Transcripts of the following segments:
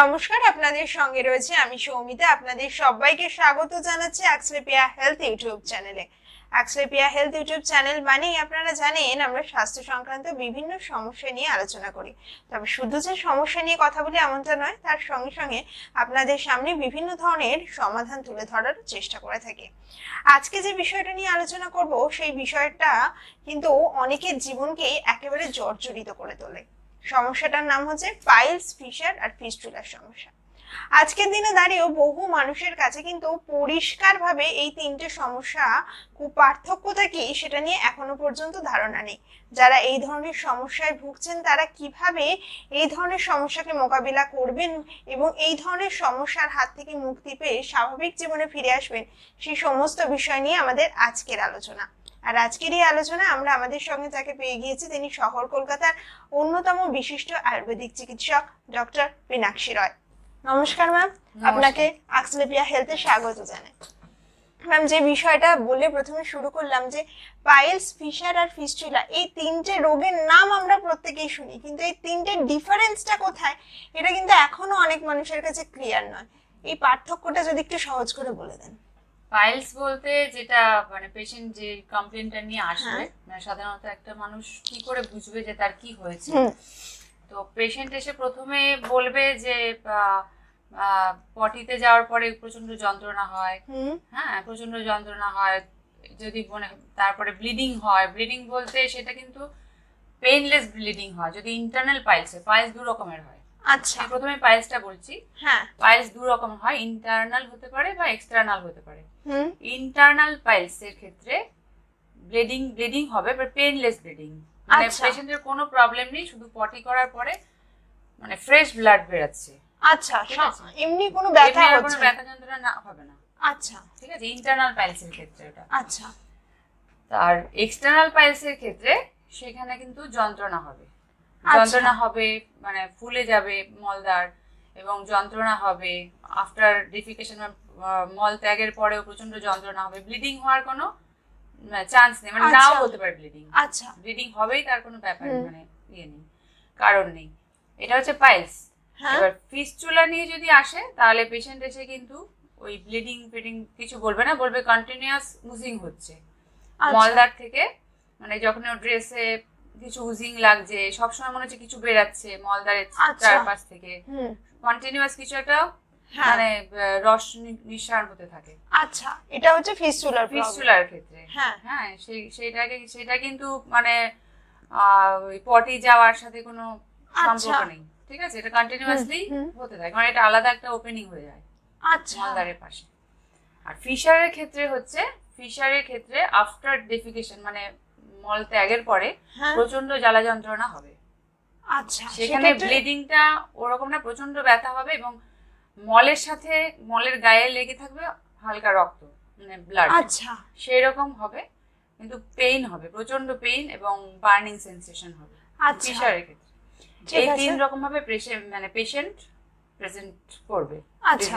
নমস্কার, আপনাদের সঙ্গে রয়েছে আমি সৌমিতা। আপনাদের সবাইকে স্বাগত জানাচ্ছি অ্যাক্সলেপিয়া হেলথ ইউটিউব চ্যানেলে। অ্যাক্সলেপিয়া হেলথ ইউটিউব চ্যানেল মানেই আপনারা জানেন, আমরা স্বাস্থ্য সংক্রান্ত বিভিন্ন সমস্যা নিয়ে আলোচনা করি। তবে শুধু যে সমস্যা নিয়ে কথা বলি এমনটা নয়, তার সঙ্গে সঙ্গে আপনাদের সামনে বিভিন্ন ধরনের সমাধান তুলে ধরার চেষ্টা করে থাকি। আজকে যে বিষয়টা নিয়ে আলোচনা করব, সেই বিষয়টা কিন্তু অনেকের জীবনকেই একেবারে জর্জরিত করে তোলে। সমস্যাটার নাম হচ্ছে পাইলস ফিশার আর ফিস্টুলার সমস্যা। আজকের দিনে দাঁড়িয়েও বহু মানুষের কাছে কিন্তু পরিষ্কারভাবে এই তিনটে সমস্যা খুব পার্থক্যটা কি সেটা নিয়ে এখনও পর্যন্ত ধারণা নেই। যারা এই ধরনের সমস্যায় ভুগছেন, তারা কীভাবে এই ধরনের সমস্যাকে মোকাবিলা করবেন এবং এই ধরনের সমস্যার হাত থেকে মুক্তি পেয়ে স্বাভাবিক জীবনে ফিরে আসবেন সেই সমস্ত বিষয় নিয়ে আমাদের আজকের আলোচনা। আর আজকের এই আলোচনা আমরা আমাদের সঙ্গে যাকে পেয়ে গিয়েছি তিনি শহর কলকাতার অন্যতম বিশিষ্ট আয়ুর্বেদিক চিকিৎসক ডক্টর মীনাক্ষী রয়। নমস্কার ম্যাম আপনাকে আক্সলেপিয়া হেলথে স্বাগত জানাই। ম্যাম যে বিষয়টা বলে প্রথমে শুরু করলাম যে পাইলস ফিশার আর ফিস্টুলা এই তিনটে রোগের নাম আমরা প্রত্যেকেই শুনি কিন্তু এই তিনটে ডিফারেন্সটা কোথায় এটা কিন্তু এখনও অনেক মানুষের কাছে ক্লিয়ার নয়। এই পার্থক্যটা যদি একটু সহজ করে বলে দেন। পাইলস বলতে যেটা মানে পেশেন্ট যে কমপ্লেনটা নিয়ে আসবে হ্যাঁ। মানে সাধারণত একটা মানুষ কি করে বুঝবে যে তার কি হয়েছে? তো পেশেন্ট এসে প্রথমে বলবে যে পটিতে যাওয়ার পরে প্রচণ্ড যন্ত্রণা হয়। হ্যাঁ প্রচণ্ড যন্ত্রণা হয় যদি মনে তারপরে ব্লিডিং হয়। ব্লিডিং বলতে সেটা কিন্তু পেইনলেস ব্লিডিং হয় যদি ইন্টারনাল পাইলস হয় পাইলস দু রকমের হয়। আচ্ছা। প্রথমে পাইলসটা বলছি। হ্যাঁ। পাইলস দু রকম হয় ইন্টারনাল হতে পারে বা এক্সটার্নাল হতে পারে। হুম। ইন্টারনাল পাইলস এর ক্ষেত্রে ব্লিডিং ব্লিডিং হবে বাট পেইনলেস ব্লিডিং মানে আচ্ছা। পেশেন্টের কোনো প্রবলেম নেই শুধু পটি করার পরে মানে ফ্রেশ ব্লাড বেরোচ্ছে। আচ্ছা এমনি কোনো ব্যথা হচ্ছে ব্যথা যন্ত্রণা না হবে না। আচ্ছা। ঠিক আছে? ইন্টারনাল পাইলস এর ক্ষেত্রে এটা আচ্ছা। আর এক্সটার্নাল পাইলস এর ক্ষেত্রে সেখানে কিন্তু যন্ত্রণা হবে। আচ্ছা। যন্ত্রণা হবে মানে ফুলে যাবে মলদার এবং যন্ত্রণা হবে। আফটার ডিফিকেশন মল ত্যাগের পরেও প্রচণ্ড যন্ত্রণা হবে। ব্লিডিং হওয়ার কোনো চান্স নেই। মানে নাও আচ্ছা। হতে পারে ব্লিডিং আচ্ছা। ব্লিডিং হবেই তার কোনো ব্যাপার মানে ইয়ে নেই কারণ নেই। এটা হচ্ছে পাইলস হ্যাঁ। এবার ফিস্চুলা নিয়ে যদি আসে তাহলে পেশেন্ট এসে কিন্তু ওই ব্লিডিং ফিডিং কিছু বলবে না বলবে কন্টিনিউয়াস উজিং হচ্ছে। আচ্ছা। মলদার থেকে মানে যখন ও ড্রেসে কিছু উজিং লাগছে সবসময় মনে হচ্ছে কিছু বেরাচ্ছে মলদারের আচ্ছা। চারপাশ থেকে। কন্টিনিউয়াস কিছু একটা হ্যাঁ। মানে রস নিঃসারণ হতে থাকে। আচ্ছা এটা হচ্ছে ফিস্টুলার ফিস্চুলার ক্ষেত্রে। হ্যাঁ। হ্যাঁ সেই সেইটাকে সেটা কিন্তু মানে পটি যাওয়ার সাথে কোনো সম্পর্ক আচ্ছা। নেই ঠিক আছে? এটা কন্টিনিউয়াসলি হতে থাকে মানে এটা আলাদা একটা ওপেনিং হয়ে যায় আচ্ছা। মলদারের পাশে। আর ফিশারের ক্ষেত্রে হচ্ছে ফিশারের ক্ষেত্রে আফটার ডেফিকেশন মানে মল ত্যাগের পরে হ্যাঁ। প্রচণ্ড জ্বালা যন্ত্রণা হবে। আচ্ছা সেখানে ব্লিডিংটা ওরকম না প্রচণ্ড ব্যথা হবে এবং মলের সাথে মলের গায়ে লেগে থাকবে হালকা রক্ত মানে ব্লাড আচ্ছা। সেই রকম হবে কিন্তু পেইন হবে প্রচণ্ড পেইন এবং বার্নিং সেন্সেশন হবে। আচ্ছা। ক্ষেত্রে। এই তিন রকম ভাবে মানে পেশেন্ট প্রেজেন্ট করবে আচ্ছা।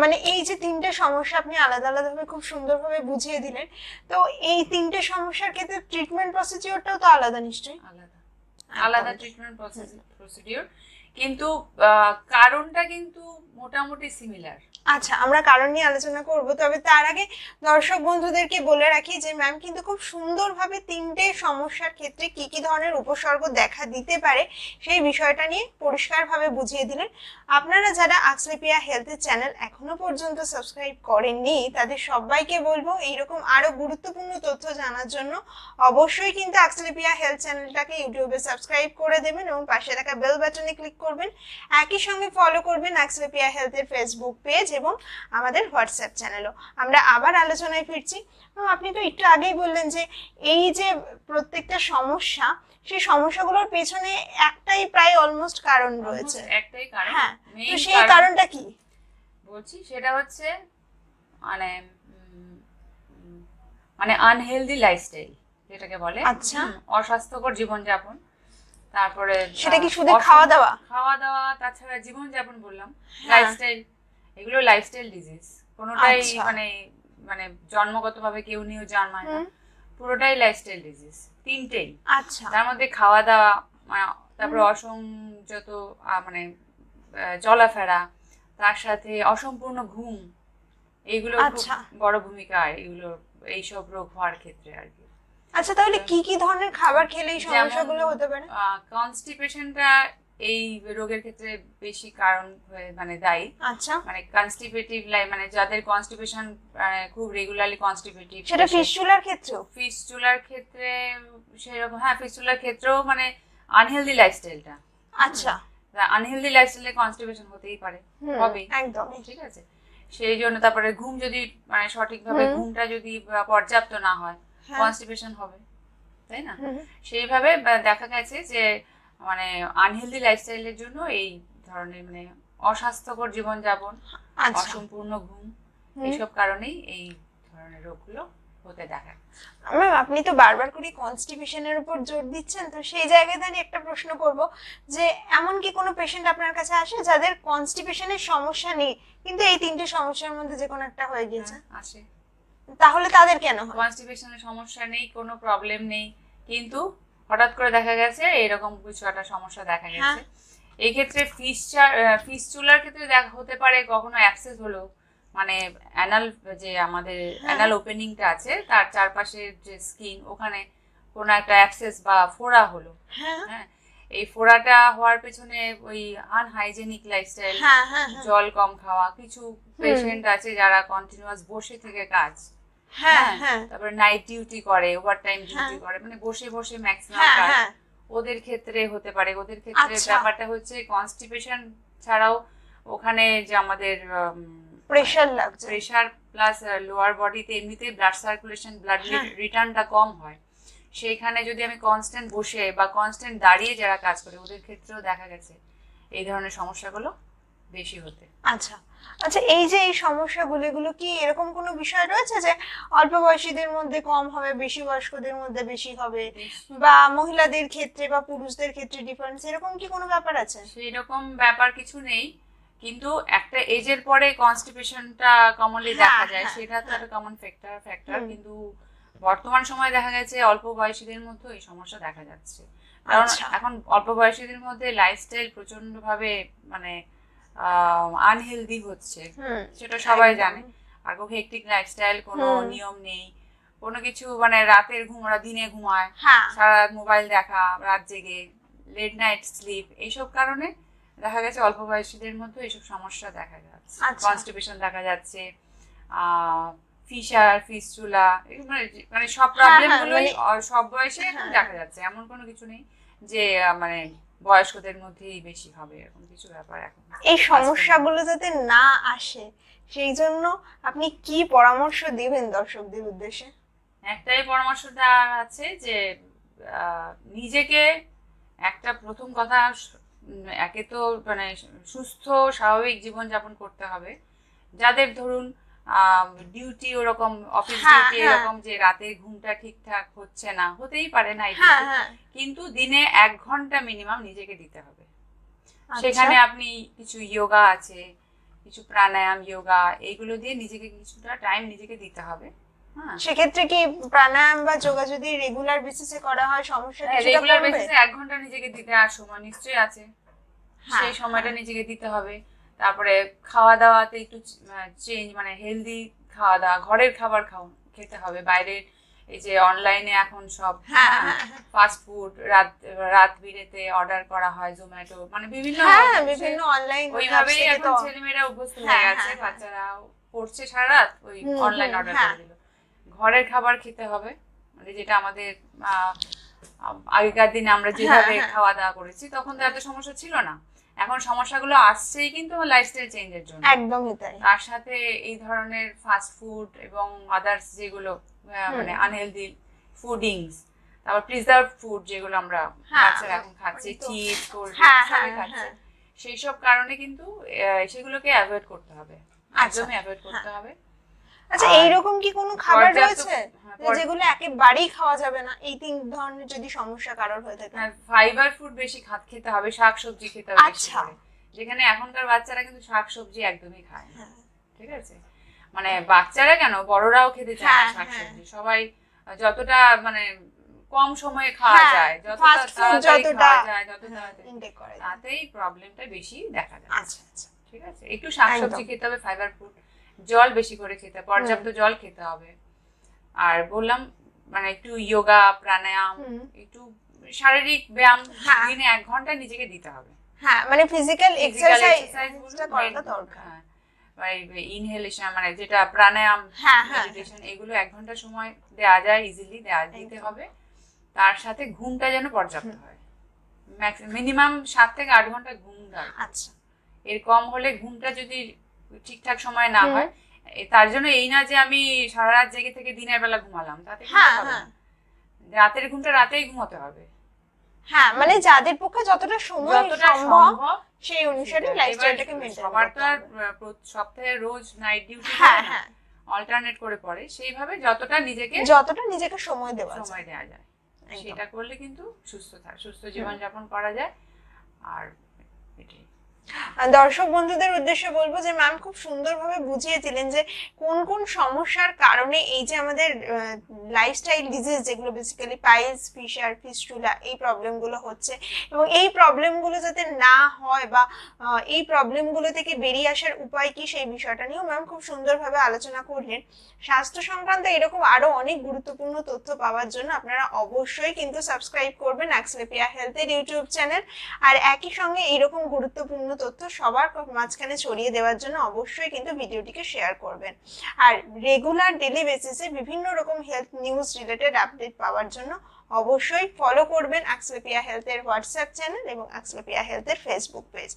মানে এই যে তিনটে সমস্যা আপনি আলাদা আলাদা ভাবে খুব সুন্দরভাবে বুঝিয়ে দিলেন, তো এই তিনটে সমস্যার ক্ষেত্রে ট্রিটমেন্ট প্রসিডিওরটাও তো আলাদা নিশ্চয়ই? আলাদা। আলাদা ট্রিটমেন্ট প্রসিডিওর কিন্তু কারণটা কিন্তু মোটামুটি সিমিলার আচ্ছা আমরা কারণ নিয়ে আলোচনা করব, তবে তার আগে দর্শক বন্ধুদেরকে বলে রাখি যে ম্যাম কিন্তু খুব সুন্দরভাবে তিনটে সমস্যার ক্ষেত্রে কি কি ধরনের উপসর্গ দেখা দিতে পারে সেই বিষয়টা নিয়ে পরিষ্কারভাবে বুঝিয়ে দিলেন। আপনারা যারা আকসলেপিয়া হেলথের চ্যানেল এখনও পর্যন্ত সাবস্ক্রাইব করেননি, তাদের সবাইকে বলব এইরকম আরও গুরুত্বপূর্ণ তথ্য জানার জন্য অবশ্যই কিন্তু আকসলেপিয়া হেলথ চ্যানেলটাকে ইউটিউবে সাবস্ক্রাইব করে দেবেন এবং পাশে থাকা বেল বাটনে ক্লিক করবেন একই সঙ্গে ফলো করবেন আকসলেপিয়া হেলথের ফেসবুক পেজ এবং আমাদের হোয়াটসঅ্যাপ চ্যানেলও আমরা আবার আলোচনায় ফিরছি। আপনি তো একটু আগেই বললেন যে এই যে প্রত্যেকটা সমস্যা সেই সমস্যাগুলোর পেছনে একটাই প্রায় অলমোস্ট কারণ রয়েছে। একটাই কারণ হ্যাঁ তো সেই কারণটা কি? বলছি সেটা হচ্ছে মানে মানে আনহেলদি লাইফস্টাইল যেটাকে বলে আচ্ছা। অস্বাস্থ্যকর জীবনযাপন। তারপরে সেটা কি শুধু খাওয়া দাওয়া খাওয়া দাওয়া তাছাড়া জীবনযাপন বললাম হ্যাঁ। লাইফস্টাইল এগুলো লাইফস্টাইল ডিজিজ কোনোটাই আচ্ছা। মানে মানে জন্মগতভাবে কেউ নিয়েও জন্মায় না। পুরোটাই লাইফস্টাইল ডিজিজ তিনটেই। আচ্ছা। তার মধ্যে খাওয়া দাওয়া মানে তারপরে অসংযত মানে চলাফেরা তার সাথে অসম্পূর্ণ ঘুম এইগুলো আচ্ছা। বড় ভূমিকা এগুলো এইসব রোগ হওয়ার ক্ষেত্রে আর কি। আচ্ছা তাহলে কি কি ধরনের খাবার খেলে এই সমস্যাগুলো হতে পারে? কনস্টিপেশনটা এই রোগের ক্ষেত্রে বেশি কারণ হয়ে মানে দায়ী। আচ্ছা। মানে কনস্টিপেটিভ লাই মানে যাদের কনস্টিপেশন খুব রেগুলারলি কনস্টিপেটিভ সেটা ফিস্টুলার ক্ষেত্রেও? ফিস্টুলার ক্ষেত্রে সেরকম হ্যাঁ ফিস্টুলার ক্ষেত্রেও মানে আনহেলদি লাইফস্টাইলটা আচ্ছা। আনহেলদি লাইফস্টাইলে কনস্টিপেশন হতেই পারে। হুম, হবেই। একদমই ঠিক আছে? সেই জন্য তারপরে ঘুম যদি মানে সঠিকভাবে ঘুমটা যদি পর্যাপ্ত না হ্যাঁ। কনস্টিপেশন হবে তাই না? সেইভাবে দেখা গেছে যে মানে আনহেলদি লাইফস্টাইলের জন্য এই ধরনের মানে অস্বাস্থ্যকর জীবনযাপন আচ্ছা। অসম্পূর্ণ ঘুম এইসব কারণেই এই ধরনের রোগগুলো হতে দেখা। ম্যাম আপনি তো বারবার করে কনস্টিপেশনের উপর জোর দিচ্ছেন তো সেই জায়গায় দাঁড়িয়ে একটা প্রশ্ন করব যে এমন কি কোনো পেশেন্ট আপনার কাছে আসে যাদের কনস্টিপেশনের সমস্যা নেই কিন্তু এই তিনটে সমস্যার মধ্যে যে কোনো একটা হয়ে গিয়েছে? আসে। তাহলে তাদের কেন হয়? কনস্টিপেশনের সমস্যা নেই কোনো প্রবলেম নেই। কিন্তু হঠাৎ করে দেখা গেছে এরকম কিছু একটা সমস্যা দেখা গেছে। হ্যাঁ। এই ক্ষেত্রে ফিসচার ফিসচুলার ক্ষেত্রে দেখা হতে পারে কখনো অ্যাক্সেস হলো মানে অ্যানাল যে আমাদের হ্যাঁ। অ্যানাল ওপেনিংটা আছে তার চারপাশের যে স্কিন ওখানে কোনো একটা অ্যাক্সেস বা ফোড়া হলো। হ্যাঁ। হ্যাঁ? এই ফোড়াটা হওয়ার পেছনে ওই আনহাইজেনিক লাইফস্টাইল হ্যাঁ হ্যাঁ হ্যাঁ। জল কম খাওয়া কিছু পেশেন্ট আছে যারা কন্টিনিউয়াস বসে থেকে কাজ হ্যাঁ হ্যাঁ তারপরে নাইট ডিউটি করে ওভার টাইম ডিউটি হ্যাঁ। করে মানে বসে বসে ম্যাক্সিমাম হ্যাঁ কাজ হ্যাঁ ওদের ক্ষেত্রে হতে পারে ওদের ক্ষেত্রে আচ্ছা। ব্যাপারটা হচ্ছে কনস্টিপেশন ছাড়াও ওখানে যে আমাদের প্রেশার লাগছে প্রেশার প্লাস লোয়ার বডিতে এমনিতে ব্লাড সার্কুলেশন ব্লাড হ্যাঁ। রিটার্নটা কম হয় সেইখানে যদি আমি কনস্ট্যান্ট বসে বা কনস্ট্যান্ট দাঁড়িয়ে যারা কাজ করে ওদের ক্ষেত্রেও দেখা গেছে এই ধরনের সমস্যাগুলো বেশি হতে। আচ্ছা। আচ্ছা এই যে এই সমস্যাগুলো এগুলো কি এরকম কোনো বিষয় রয়েছে যে অল্প বয়সীদের মধ্যে কম হবে বেশি বয়স্কদের মধ্যে বেশি হবে বা মহিলাদের ক্ষেত্রে বা পুরুষদের ক্ষেত্রে ডিফারেন্স এরকম কি কোনো ব্যাপার আছে? সেই রকম ব্যাপার কিছু নেই কিন্তু একটা এজের পরে কনস্টিপেশনটা কমনলি হ্যাঁ, দেখা যায় হ্যাঁ, সেটা তো একটা কমন ফ্যাক্টর ফ্যাক্টর কিন্তু বর্তমান সময় দেখা গেছে অল্প বয়সীদের মধ্যে এই সমস্যা দেখা যাচ্ছে। কারণ আচ্ছা। এখন অল্প বয়সীদের মধ্যে লাইফস্টাইল প্রচণ্ড ভাবে মানে আনহেলদি হচ্ছে। সেটা সবাই। জানে। আর খুব হেকটিক লাইফস্টাইল কোনো নিয়ম নেই। কোনো কিছু মানে রাতের ঘুম ওরা দিনে ঘুমায়। হ্যাঁ। সারা রাত মোবাইল দেখা রাত জেগে লেট নাইট স্লিপ এইসব কারণে দেখা গেছে অল্প বয়সীদের মধ্যে এইসব সমস্যা দেখা যাচ্ছে। আচ্ছা। কনস্টিপেশন দেখা যাচ্ছে ফিশার ফিস্টুলা মানে মানে সব হ্যাঁ, প্রবলেম হ্যাঁ, গুলোই মানে- সব বয়সে হ্যাঁ। দেখা যাচ্ছে। এমন কোনো কিছু নেই যে মানে বয়স্কদের মধ্যেই বেশি হবে এরকম কিছু ব্যাপার এখন এই সমস্যাগুলো যাতে না আসে সেই জন্য আপনি কি পরামর্শ দিবেন দর্শকদের উদ্দেশ্যে? একটাই পরামর্শ দেওয়ার আছে যে নিজেকে একটা প্রথম কথা একে তো মানে সুস্থ স্বাভাবিক জীবন যাপন করতে হবে। যাদের ধরুন ডিউটি ওরকম অফিস হ্যাঁ, ডিউটি হ্যাঁ। এরকম যে রাতে ঘুমটা ঠিকঠাক হচ্ছে না হতেই পারে না হ্যাঁ হ্যাঁ। কিন্তু দিনে এক ঘণ্টা মিনিমাম নিজেকে দিতে হবে। আচ্ছা। সেখানে আপনি কিছু যোগা আছে কিছু প্রাণায়াম যোগা এইগুলো দিয়ে নিজেকে কিছুটা টাইম নিজেকে দিতে হবে। হ্যাঁ। সেক্ষেত্রে কি প্রাণায়াম বা যোগা যদি রেগুলার বেসিসে করা হয় সমস্যা রেগুলার বেসিসে এক ঘণ্টা নিজেকে দিতে আর সময় নিশ্চয়ই আছে। হ্যাঁ, সেই সময়টা হ্যাঁ। নিজেকে দিতে হবে। তারপরে খাওয়া দাওয়াতে একটু চেঞ্জ মানে হেলদি খাওয়া দাওয়া ঘরের খাবার খাও খেতে হবে বাইরের এই যে অনলাইনে এখন সব হ্যাঁ, হ্যাঁ, হ্যাঁ। ফাস্ট ফুড রাত রাত বিরেতে অর্ডার করা হয় জোম্যাটো মানে বিভিন্ন হ্যাঁ বিভিন্ন অনলাইন ওইভাবেই এখন ছেলেমেয়েরা অভ্যস্ত হয়ে হ্যাঁ, গেছে হ্যাঁ, হ্যাঁ। বাচ্চারা পড়ছে সারা রাত ওই অনলাইন অর্ডার হ্যাঁ। করে দিল ঘরের খাবার খেতে হবে মানে যেটা আমাদের আগেকার দিনে আমরা যেভাবে হ্যাঁ। খাওয়া দাওয়া করেছি তখন তো এত সমস্যা ছিল না এখন সমস্যাগুলো আসছেই কিন্তু লাইফস্টাইল চেঞ্জের জন্য। একদমই তাই। তার সাথে এই ধরনের ফাস্ট ফুড এবং আদার্স যেগুলো মানে আনহেলদি ফুডিংস তারপর প্রিজার্ভ ফুড যেগুলো আমরা হ্যাঁ, বাচ্চারা এখন খাচ্ছি চিপস কোল্ড হ্যাঁ, সবই হ্যাঁ, খাচ্ছে। হ্যাঁ। সেই সব কারণে কিন্তু সেগুলোকে অ্যাভয়েড করতে হবে। আচ্ছা। একদমই অ্যাভয়েড করতে হবে। আচ্ছা এইরকম কি কোনো খাবার রয়েছে? হ্যাঁ, পর- যেগুলো একেবারেই খাওয়া যাবে না এই তিন ধরনের যদি সমস্যা কারোর হয়ে থাকে? ফাইবার ফুড বেশি খাত খেতে হবে শাক সবজি খেতে হবে আচ্ছা। যেখানে এখনকার বাচ্চারা কিন্তু শাক সবজি একদমই খায় না। হ্যাঁ। ঠিক আছে? মানে বাচ্চারা কেন? বড়রাও খেতে চায় না হ্যাঁ, শাক হ্যাঁ। সবজি সবাই যতটা মানে কম সময়ে খাওয়া হ্যাঁ, যায় যতটা- খাওয়া যায় তাতেই প্রবলেমটা বেশি দেখা যায়। আচ্ছা আচ্ছা। ঠিক আছে? একটু শাকসবজি একদম। খেতে হবে ফাইবার ফুড জল বেশি করে খেতে পর্যাপ্ত জল খেতে হবে। আর বললাম মানে একটু যোগা প্রাণায়াম একটু শারীরিক ব্যায়াম হ্যাঁ। দিনে এক ঘণ্টা নিজেকে দিতে হবে। হ্যাঁ মানে ফিজিক্যাল এক্সারসাইজটা করাটা দরকার। হ্যাঁ। ইনহেলেশন মানে যেটা প্রাণায়াম হ্যাঁ হ্যাঁ। মেডিটেশন এগুলো এক ঘণ্টা সময় দেওয়া যায় ইজিলি দেওয়া দিতে হবে। তার সাথে ঘুমটা যেন পর্যাপ্ত হয়। মিনিমাম সাত থেকে আট ঘণ্টা ঘুম দরকার। আচ্ছা। এর কম হলে ঘুমটা যদি ঠিকঠাক সময় না হয়। তার জন্য এই না যে আমি সারা রাত জেগে থেকে দিনের বেলা ঘুমালাম তাতে হ্যাঁ হ্যাঁ। রাতের ঘুমটা রাতেই ঘুমোতে হবে। হ্যাঁ মানে যাদের পক্ষে যতটা সময় সম্ভব সেই অনুসারে সেটা। লাইফস্টাইলটাকে মেনটেন সবার তো আর সপ্তাহে রোজ নাইট ডিউটি হ্যাঁ হ্যাঁ। অল্টারনেট করে পড়ে। সেইভাবে যতটা নিজেকে যতটা নিজেকে সময় দেওয়া সময় দেওয়া যায়। সেটা করলে কিন্তু সুস্থ থাক সুস্থ জীবন যাপন করা যায়। আর এটাই। আর দর্শক বন্ধুদের উদ্দেশ্যে বলব যে ম্যাম খুব সুন্দরভাবে বুঝিয়ে দিলেন যে কোন কোন সমস্যার কারণে এই যে আমাদের লাইফস্টাইল ডিজিজ যেগুলো বেসিক্যালি পাইলস ফিশার ফিস্টুলা এই প্রবলেমগুলো হচ্ছে এবং এই প্রবলেমগুলো যাতে না হয় বা এই প্রবলেমগুলো থেকে বেরিয়ে আসার উপায় কি সেই বিষয়টা নিয়েও ম্যাম খুব সুন্দরভাবে আলোচনা করলেন। স্বাস্থ্য সংক্রান্ত এরকম আরও অনেক গুরুত্বপূর্ণ তথ্য পাওয়ার জন্য আপনারা অবশ্যই কিন্তু সাবস্ক্রাইব করবেন অ্যাক্সলেপিয়া হেলথের ইউটিউব চ্যানেল আর একই সঙ্গে এইরকম গুরুত্বপূর্ণ তথ্য সবার মাঝখানে ছড়িয়ে দেওয়ার জন্য অবশ্যই কিন্তু ভিডিওটিকে শেয়ার করবেন। আর রেগুলার ডেলি বেসিসে বিভিন্ন রকম হেলথ নিউজ রিলেটেড আপডেট পাওয়ার জন্য অবশ্যই ফলো করবেন অ্যাক্সলোপিয়া হেলথের হোয়াটসঅ্যাপ চ্যানেল এবং অ্যাক্সলোপিয়া হেলথের ফেসবুক পেজ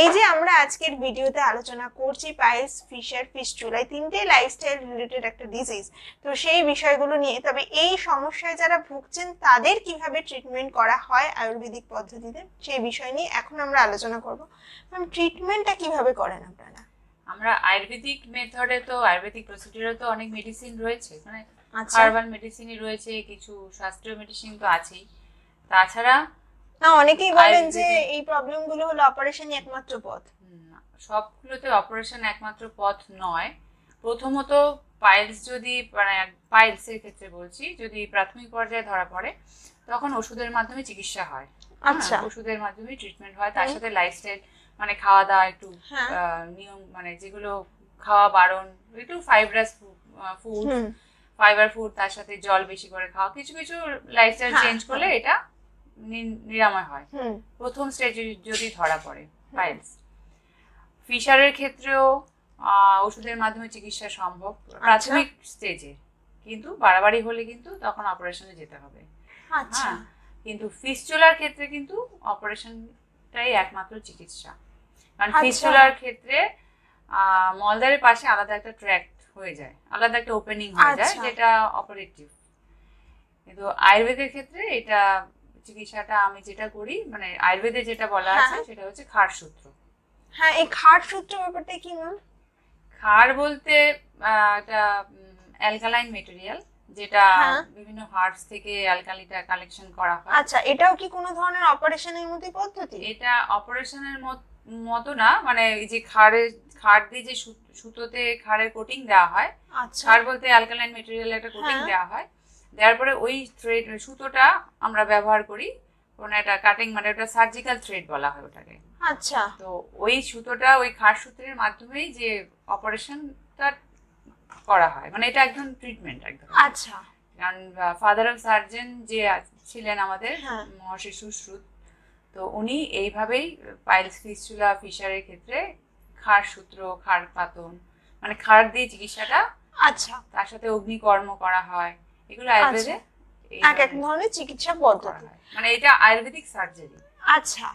এই যে আমরা আজকের ভিডিওতে আলোচনা করছি পাইলস, ফিশার ফিস্টুলাই তিনটে লাইফস্টাইল রিলেটেড একটা ডিজিজ তো সেই বিষয়গুলো নিয়ে, তবে এই সমস্যায় যারা ভুগছেন, তাদের কীভাবে ট্রিটমেন্ট করা হয় আয়ুর্বেদিক পদ্ধতিতে, সেই বিষয় নিয়ে এখন আমরা আলোচনা করব। ম্যাম ট্রিটমেন্টটা কীভাবে করেন আপনারা? আমরা আয়ুর্বেদিক মেথডে তো, আয়ুর্বেদিক প্রসিডিউরে তো অনেক মেডিসিন রয়েছে। মানে হার্বাল মেডিসিনই রয়েছে কিছু শাস্ত্রীয় মেডিসিন তো আছেই। তাছাড়া না অনেকেই বলেন যে এই প্রবলেমগুলো হলো অপারেশনই একমাত্র পথ। সবগুলোতে অপারেশন একমাত্র পথ নয়। প্রথমত পাইলস যদি মানে পাইলস এর ক্ষেত্রে বলছি যদি প্রাথমিক পর্যায়ে ধরা পড়ে তখন ওষুধের মাধ্যমে চিকিৎসা হয়। হ্যাঁ, আচ্ছা। ওষুধের মাধ্যমে ট্রিটমেন্ট হয়। তার। সাথে লাইফস্টাইল মানে খাওয়া দাওয়া একটু হ্যাঁ। নিয়ম মানে যেগুলো খাওয়া বারণ একটু ফাইব্রাস ফুড ফাইবার ফুড তার সাথে জল বেশি করে খাওয়া কিছু কিছু লাইফস্টাইল হ্যাঁ, চেঞ্জ করলে হ্যাঁ। এটা নিরাময় হয়। প্রথম স্টেজে যদি ধরা পড়ে পাইলস ফিশারের ক্ষেত্রেও ওষুধের মাধ্যমে চিকিৎসা সম্ভব প্রাথমিক স্টেজে কিন্তু বাড়াবাড়ি হলে কিন্তু তখন অপারেশনে যেতে হবে। আচ্ছা। হ্যাঁ কিন্তু ফিস্টুলার ক্ষেত্রে কিন্তু অপারেশনটাই একমাত্র চিকিৎসা। কারণ আচ্ছা। ফিস্টুলার ক্ষেত্রে আহ, মলদ্বারের পাশে আলাদা একটা ট্র্যাক হয়ে যায় আলাদা একটা ওপেনিং হয়ে যায় আচ্ছা। যেটা অপারেটিভ কিন্তু আয়ুর্বেদের ক্ষেত্রে এটা চিকিৎসাটা আমি যেটা করি মানে আয়ুর্বেদে যেটা বলা আছে হ্যাঁ। সেটা হচ্ছে খাড় সূত্র হ্যাঁ এই খাট সূত্র ব্যাপারটা কি ম্যাম খাড় বলতে একটা অ্যালকালাইন মেটেরিয়াল যেটা হ্যাঁ। বিভিন্ন হার্বস থেকে অ্যালকালিটা কালেকশন করা হয় আচ্ছা এটাও কি কোনো ধরনের অপারেশনের মধ্যে পদ্ধতি এটা অপারেশনের মতো না মানে এই যে খাড়ের খাড় দিয়ে যে সুতোতে খাড়ের কোটিং দেওয়া হয় আচ্ছা। খাড় বলতে অ্যালকালাইন মেটেরিয়াল একটা কোটিং হ্যাঁ। দেওয়া হয়। দেওয়ার পরে ওই থ্রেড সুতোটা আমরা ব্যবহার করি কোনো একটা কাটিং মানে ওটা সার্জিক্যাল থ্রেড বলা হয় ওটাকে। আচ্ছা। তো ওই সুতোটা ওই খাড় সূত্রের মাধ্যমেই যে অপারেশনটা করা হয় মানে এটা একদম ট্রিটমেন্ট একদম। আচ্ছা। কারণ ফাদার অফ সার্জন যে ছিলেন আমাদের হ্যাঁ। মহর্ষি সুশ্রুত তো উনি এইভাবেই পাইলস ফিস্টুলা ফিশারের ক্ষেত্রে খার সূত্র খাড় পাতন মানে খাড় দিয়ে চিকিৎসাটা আচ্ছা। তার সাথে অগ্নিকর্ম করা হয়। এগুলো আয়ুর্বেদে এই এক এক ধরনের চিকিৎসা পদ্ধতি। মানে এটা আয়ুর্বেদিক সার্জারি। আচ্ছা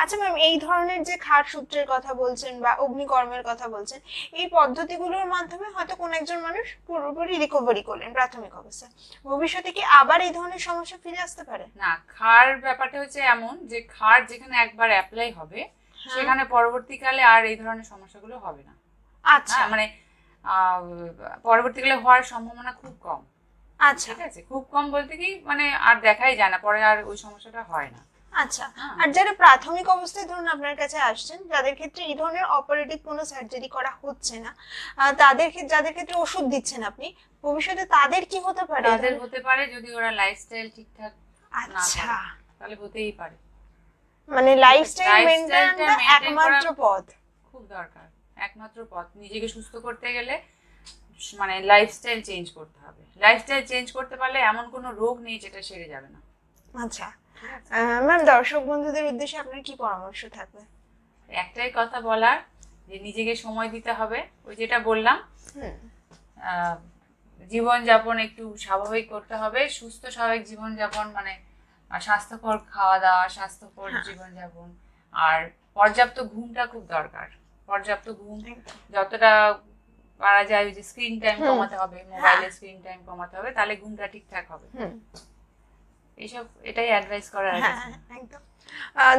আচ্ছা ম্যাম এই ধরনের যে খাট সূত্রের কথা বলছেন বা অগ্নিকর্মের কথা বলছেন এই পদ্ধতিগুলোর মাধ্যমে হয়তো কোন একজন মানুষ পুরোপুরি রিকভারি করলেন প্রাথমিক অবস্থায় ভবিষ্যতে কি আবার এই ধরনের সমস্যা ফিরে আসতে পারে? না খাড় ব্যাপারটা হচ্ছে এমন যে খাড় যেখানে একবার অ্যাপ্লাই হবে হ্যাঁ। সেখানে পরবর্তীকালে আর এই ধরনের সমস্যাগুলো হবে না। আচ্ছা। হ্যাঁ, মানে পরবর্তীকালে হওয়ার সম্ভাবনা খুব কম। আচ্ছা। ঠিক আছে? খুব কম বলতে কি মানে আর দেখাই যায় না পরে আর ওই সমস্যাটা হয় না। আচ্ছা হ্যাঁ। আর যারা প্রাথমিক অবস্থায় ধরুন আপনার কাছে আসছেন যাদের ক্ষেত্রে এই ধরনের অপারেটিভ কোনো সার্জারি করা হচ্ছে না তাদের যাদের ক্ষেত্রে ওষুধ দিচ্ছেন আপনি ভবিষ্যতে তাদের কি হতে পারে? তাদের হতে পারে যদি ওরা লাইফস্টাইল ঠিকঠাক আচ্ছা। তাহলে হতেই পারে। মানে লাইফস্টাইল মেনটেনটা একমাত্র পথ। খুব দরকার। একমাত্র পথ। নিজেকে সুস্থ করতে গেলে মানে লাইফস্টাইল চেঞ্জ করতে হবে। লাইফস্টাইল চেঞ্জ করতে পারলে এমন কোনো রোগ নেই যেটা সেরে যাবে না। আচ্ছা। ম্যাম দর্শক বন্ধুদের উদ্দেশ্যে আপনার কি পরামর্শ থাকবে? একটাই কথা বলার যে নিজেকে সময় দিতে হবে ওই যেটা বললাম। জীবনযাপন একটু স্বাভাবিক করতে হবে সুস্থ স্বাভাবিক জীবনযাপন মানে স্বাস্থ্যকর খাওয়া দাওয়া স্বাস্থ্যকর হ্যাঁ। জীবনযাপন। আর পর্যাপ্ত ঘুমটা খুব দরকার। পর্যাপ্ত ঘুম যতটা পারা যায় ওই যে স্ক্রিন টাইম কমাতে হবে মোবাইলের স্ক্রিন টাইম কমাতে হবে তাহলে ঘুমটা ঠিকঠাক হবে। হুম। এইসব এটাই অ্যাডভাইস করার হ্যাঁ আছে একদম।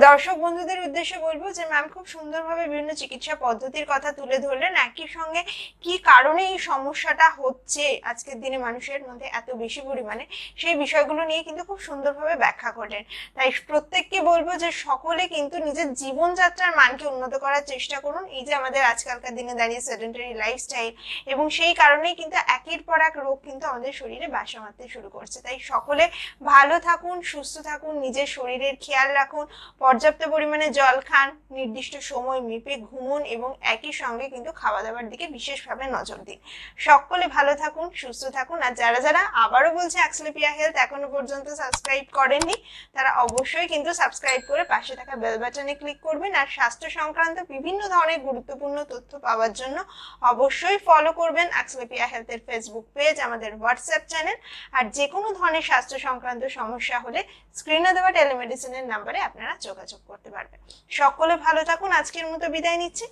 দর্শক বন্ধুদের উদ্দেশ্যে বলব যে ম্যাম খুব সুন্দরভাবে বিভিন্ন চিকিৎসা পদ্ধতির কথা তুলে ধরলেন। একই সঙ্গে কি কারণে এই সমস্যাটা হচ্ছে আজকের দিনে মানুষের মধ্যে এত বেশি পরিমাণে, সেই বিষয়গুলো নিয়ে কিন্তু খুব সুন্দরভাবে ব্যাখ্যা করলেন। তাই প্রত্যেককে বলব যে সকলে কিন্তু নিজের জীবনযাত্রার মানকে উন্নত করার চেষ্টা করুন। এই যে আমাদের আজকালকার দিনে দাঁড়িয়ে সেডেন্টারি লাইফস্টাইল এবং সেই কারণেই কিন্তু একের পর এক রোগ কিন্তু আমাদের শরীরে বাসা মারতে শুরু করছে। তাই সকলে ভালো থাকুন, সুস্থ থাকুন, নিজের শরীরের খেয়াল রাখুন পর্যাপ্ত পরিমাণে জল খান, নির্দিষ্ট সময় মেপে ঘুমুন এবং একই সঙ্গে কিন্তু খাওয়া দাওয়ার দিকে বিশেষভাবে নজর দিন। সকলে ভালো থাকুন, সুস্থ থাকুন আর যারা যারা আবারও বলছে অ্যাক্সলেপিয়া হেলথ এখনও পর্যন্ত সাবস্ক্রাইব করেননি, তারা অবশ্যই কিন্তু সাবস্ক্রাইব করে পাশে থাকা বেল বাটনে ক্লিক করবেন আর স্বাস্থ্য সংক্রান্ত বিভিন্ন ধরনের গুরুত্বপূর্ণ তথ্য পাওয়ার জন্য অবশ্যই ফলো করবেন অ্যাক্সলেপিয়া হেলথের ফেসবুক পেজ আমাদের হোয়াটসঅ্যাপ চ্যানেল আর যে কোনো ধরনের স্বাস্থ্য সংক্রান্ত সমস্যা হলে স্ক্রিনে দেওয়া টেলিমেডিসিনের নাম্বারে আপনারা যোগাযোগ করতে পারবেন। সকলে ভালো থাকুন আজকের মতো বিদায় নিচ্ছি।